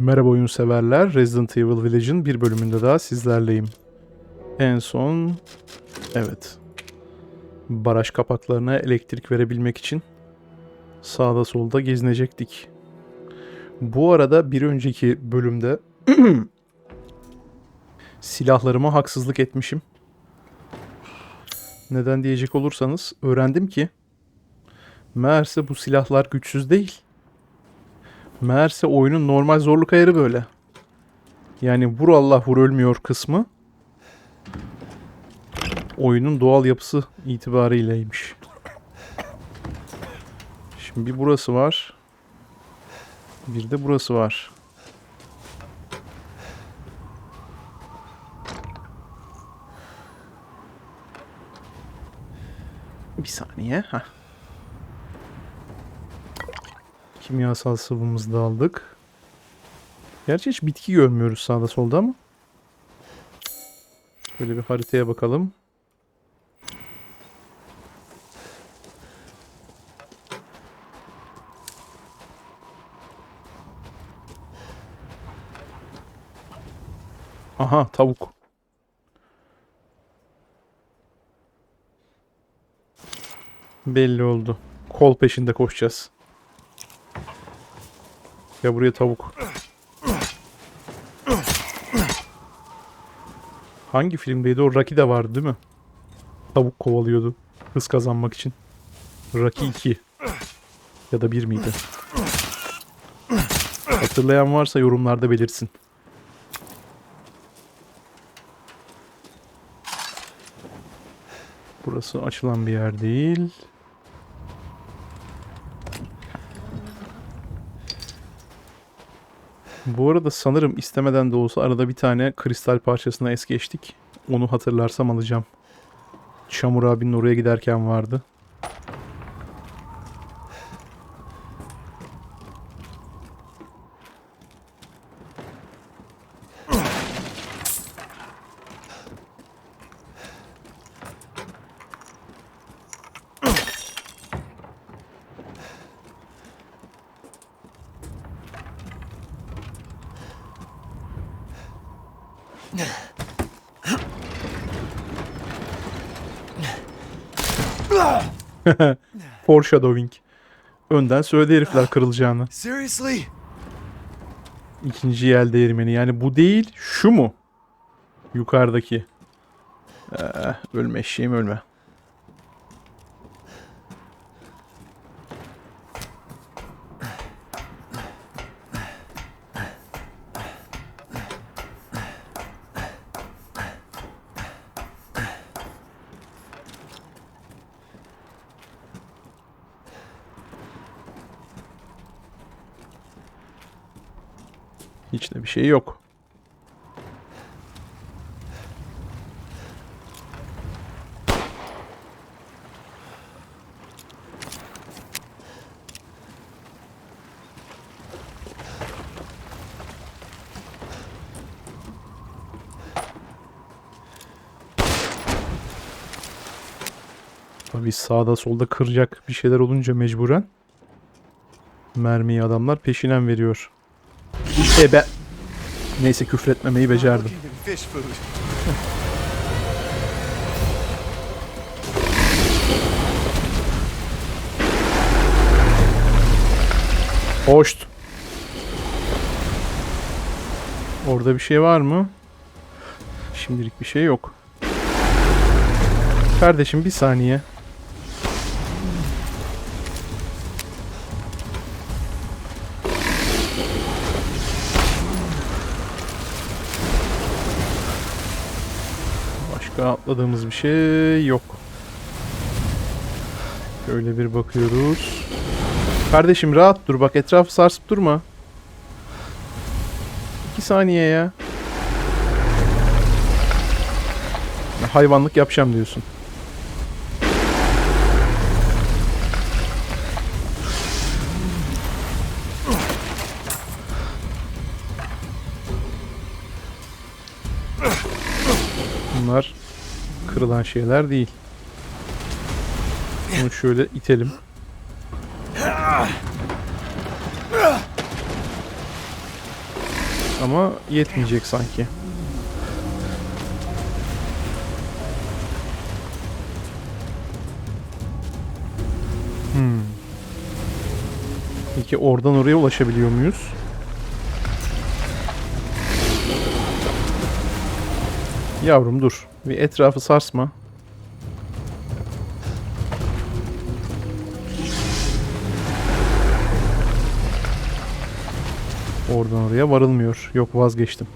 Merhaba oyun severler. Resident Evil Village'ın bir bölümünde daha sizlerleyim. En son evet. Baraj kapaklarına elektrik verebilmek için sağda solda gezinecektik. Bu arada bir önceki bölümde silahlarıma haksızlık etmişim. Neden diyecek olursanız öğrendim ki meğerse bu silahlar güçsüz değil. Meğerse oyunun normal zorluk ayarı böyle. Yani vur Allah vur ölmüyor kısmı oyunun doğal yapısı itibariyleymiş. Şimdi bir burası var. Bir de burası var. Bir saniye. Heh. Kimyasal sıvımızı da aldık. Gerçi hiç bitki görmüyoruz sağda solda ama. Şöyle bir haritaya bakalım. Aha tavuk. Belli oldu. Kol peşinde koşacağız. Ya buraya tavuk. Hangi filmdeydi o? Rocky de vardı değil mi? Tavuk kovalıyordu. Hız kazanmak için. Rocky 2. Ya da 1 miydi? Hatırlayan varsa yorumlarda belirsin. Burası açılan bir yer değil. Bu arada sanırım istemeden de olsa arada bir tane kristal parçasına es geçtik. Onu hatırlarsam alacağım. Çamur abinin oraya giderken vardı. Foreshadowing. Önden söyledi herifler kırılacağını. Seriously? İkinci yel değirmeni. Yani bu değil, şu mu? Yukarıdaki. Ee, ölme eşeğim ölme. Hiç de bir şey yok. Tabii sağda solda kıracak bir şeyler olunca mecburen mermiyi adamlar peşinen veriyor. İşte ben... Neyse küfretmemeyi becerdim. Hoşt. Orada bir şey var mı? Şimdilik bir şey yok. Kardeşim bir saniye. Başka atladığımız bir şey yok. Şöyle bir bakıyoruz. Kardeşim rahat dur bak etrafı sarsıp durma. İki saniye ya. Hayvanlık yapacağım diyorsun. Kırılan şeyler değil. Bunu şöyle itelim. ama yetmeyecek sanki. Hmm. Peki oradan oraya ulaşabiliyor muyuz? Yavrum dur. Bir etrafı sarsma. Oradan oraya varılmıyor. Yok vazgeçtim.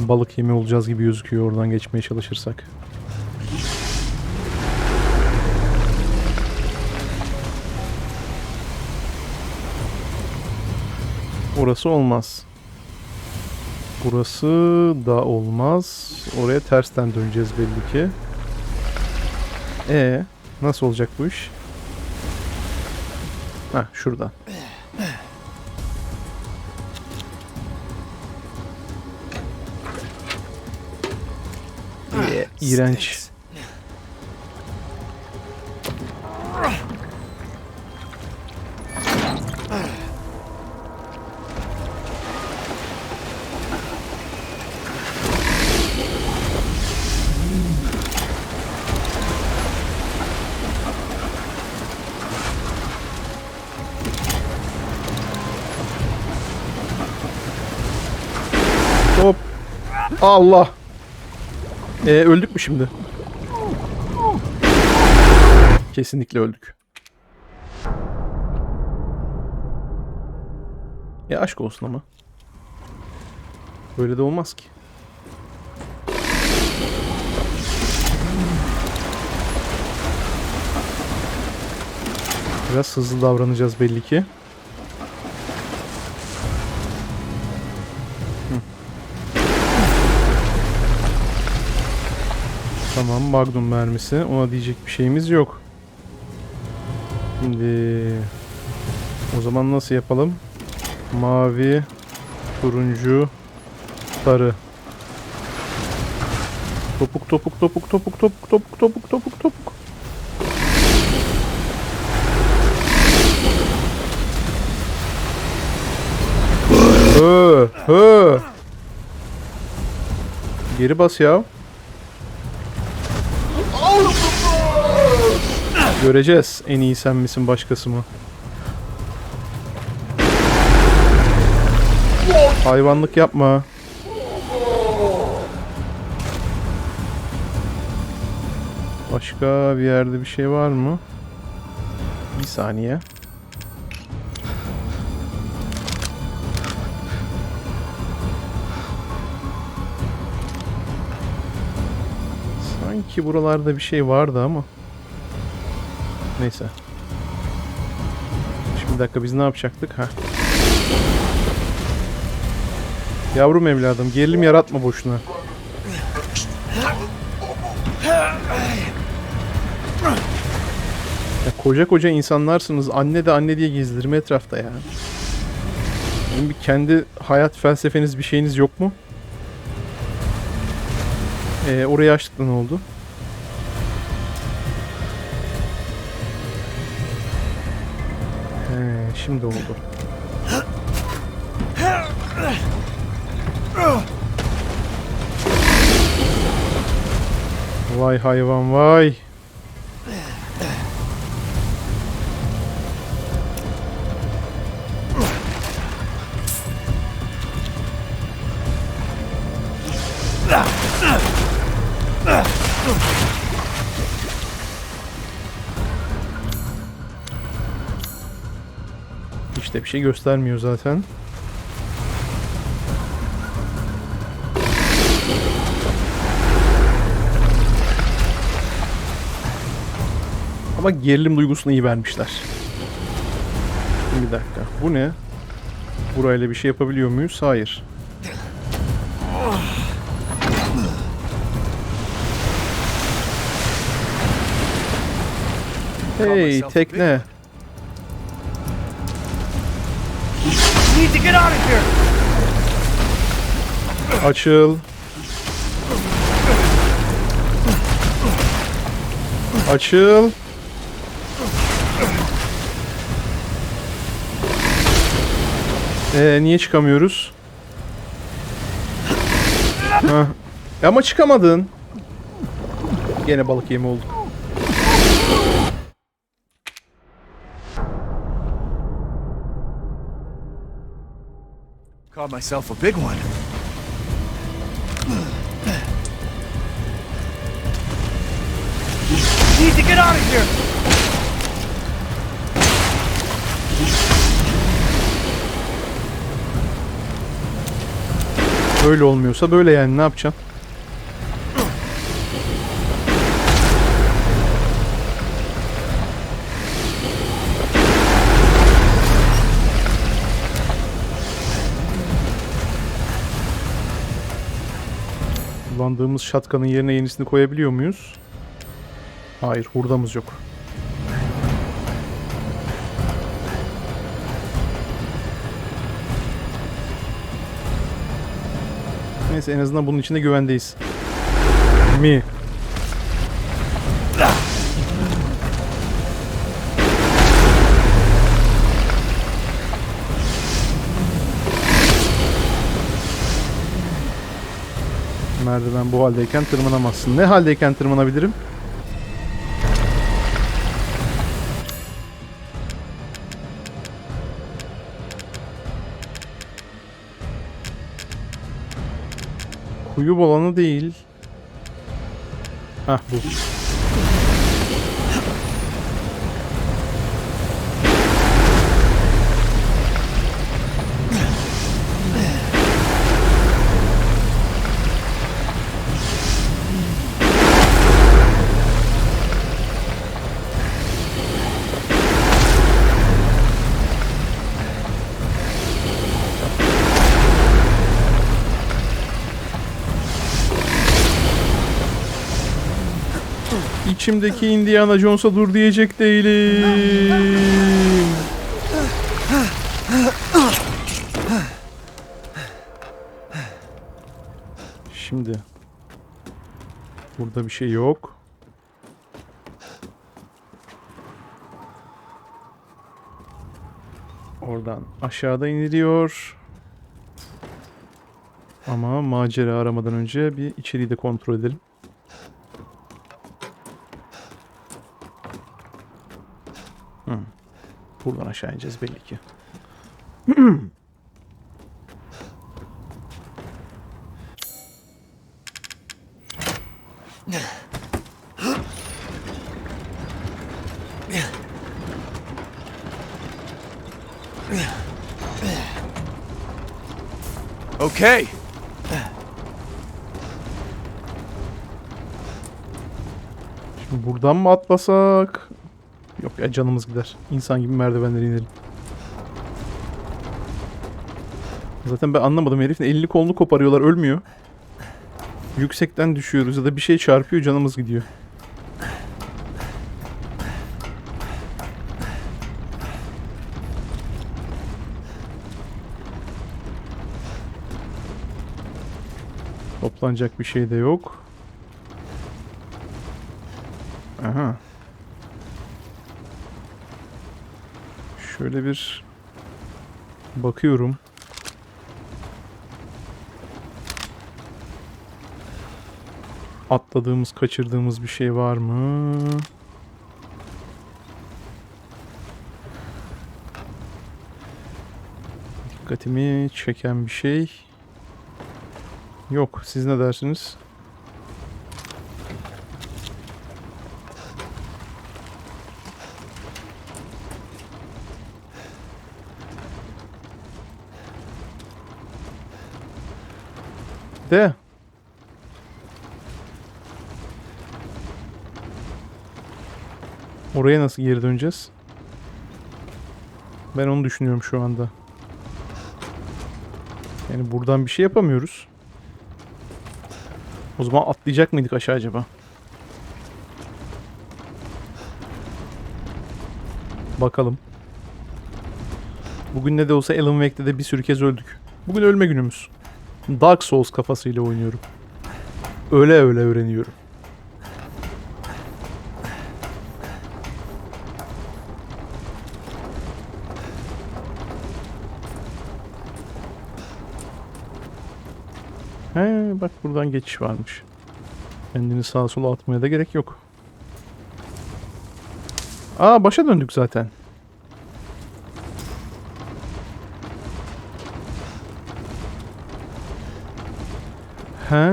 Balık yemi olacağız gibi gözüküyor oradan geçmeye çalışırsak. Orası olmaz. Burası da olmaz. Oraya tersten döneceğiz belli ki. E nasıl olacak bu iş? Ha şuradan. Ee, iğrenç. Allah. Ee, öldük mü şimdi? Kesinlikle öldük. Ya aşk olsun ama. Böyle de olmaz ki. Biraz hızlı davranacağız belli ki. Magnum mermisi. Ona diyecek bir şeyimiz yok. Şimdi o zaman nasıl yapalım? Mavi, turuncu, sarı. Topuk topuk topuk topuk topuk topuk topuk topuk topuk. Hı, hı. Geri bas ya. Göreceğiz en iyi sen misin başkası mı? Hayvanlık yapma. Başka bir yerde bir şey var mı? Bir saniye. Sanki buralarda bir şey vardı ama. Neyse. Şimdi dakika biz ne yapacaktık? ha? Yavrum evladım gerilim yaratma boşuna. Ya koca koca insanlarsınız. Anne de anne diye gezdirme etrafta ya. Sizin bir kendi hayat felsefeniz bir şeyiniz yok mu? Ee, orayı açtık da ne oldu? Şimdi oldu. Vay hayvan vay. İşte bir şey göstermiyor zaten. Ama gerilim duygusunu iyi vermişler. Şimdi bir dakika. Bu ne? Burayla bir şey yapabiliyor muyuz? Hayır. Hey tekne. Açıl. Açıl. Ee, niye çıkamıyoruz? Hah. E Ama çıkamadın. Gene balık yemi oldu. Caught myself a big one. Get out of here! Böyle olmuyorsa böyle yani ne yapacaksın? Kullandığımız şatkanın yerine yenisini koyabiliyor muyuz? Hayır, hurdamız yok. Neyse en azından bunun içinde güvendeyiz. Mi? Merdiven bu haldeyken tırmanamazsın. Ne haldeyken tırmanabilirim? Kuyu olanı değil. Hah bu. İçimdeki Indiana Jones'a dur diyecek değilim. Şimdi burada bir şey yok. Oradan aşağıda iniliyor. Ama macera aramadan önce bir içeriği de kontrol edelim. Buradan aşağı ineceğiz belli ki. Okay. Şimdi buradan mı atlasak? Ya canımız gider. İnsan gibi merdivenleri inelim. Zaten ben anlamadım herifin elini kolunu koparıyorlar ölmüyor. Yüksekten düşüyoruz ya da bir şey çarpıyor canımız gidiyor. Toplanacak bir şey de yok. Aha. Şöyle bir bakıyorum. Atladığımız, kaçırdığımız bir şey var mı? Dikkatimi çeken bir şey yok. Siz ne dersiniz? De. Oraya nasıl geri döneceğiz? Ben onu düşünüyorum şu anda. Yani buradan bir şey yapamıyoruz. O zaman atlayacak mıydık aşağı acaba? Bakalım. Bugün ne de olsa Alan Wake'de de bir sürü kez öldük. Bugün ölme günümüz. Dark Souls kafasıyla oynuyorum. Öyle öyle öğreniyorum. He bak buradan geçiş varmış. Kendini sağa sola atmaya da gerek yok. Aa başa döndük zaten. He.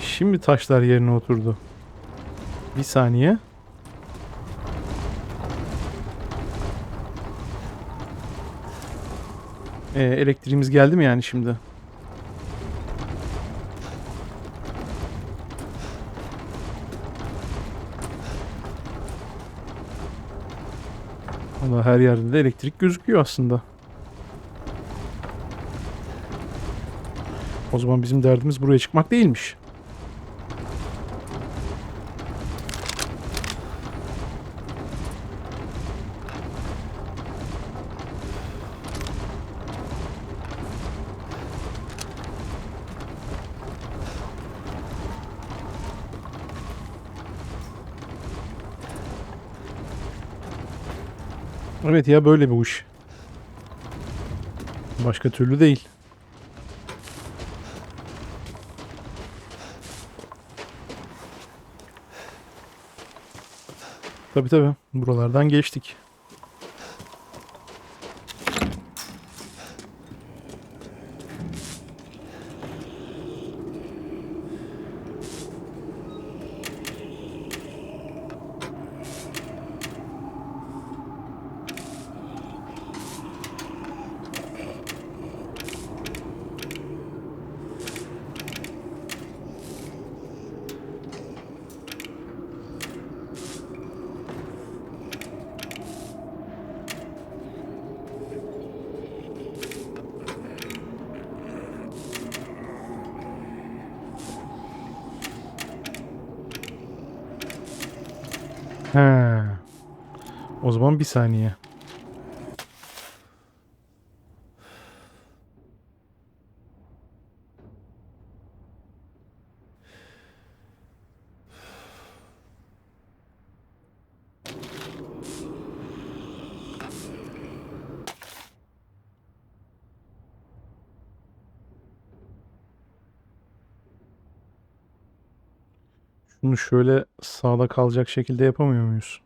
Şimdi taşlar yerine oturdu. Bir saniye. Ee, elektriğimiz geldi mi yani şimdi? Valla her yerde de elektrik gözüküyor aslında. O zaman bizim derdimiz buraya çıkmak değilmiş. Evet ya böyle bu iş. Başka türlü değil. Tabi tabi. Buralardan geçtik. He. O zaman bir saniye. Şunu şöyle sağda kalacak şekilde yapamıyor muyuz?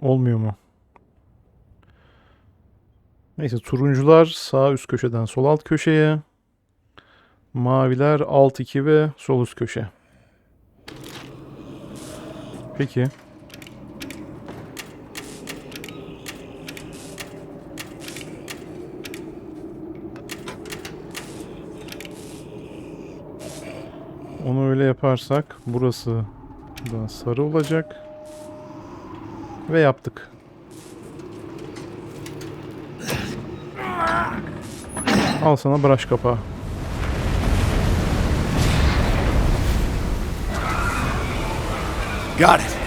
Olmuyor mu? Neyse turuncular sağ üst köşeden sol alt köşeye. Maviler alt 2 ve sol üst köşe. Peki. Onu öyle yaparsak burası da sarı olacak. Ve yaptık. Al sana brush kapağı. Got it.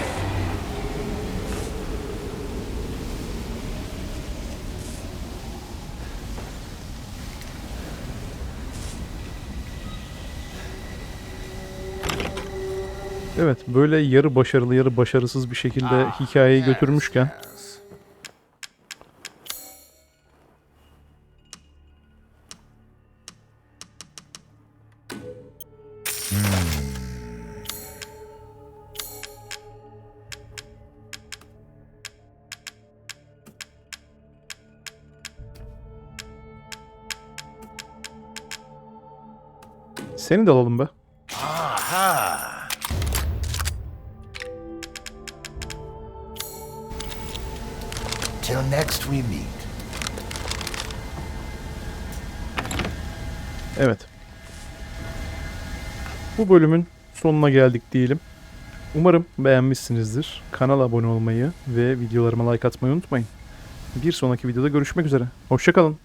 Evet böyle yarı başarılı yarı başarısız bir şekilde hikayeyi götürmüşken Seni de alalım be. Next we meet. Evet. Bu bölümün sonuna geldik diyelim. Umarım beğenmişsinizdir. Kanala abone olmayı ve videolarıma like atmayı unutmayın. Bir sonraki videoda görüşmek üzere. Hoşçakalın.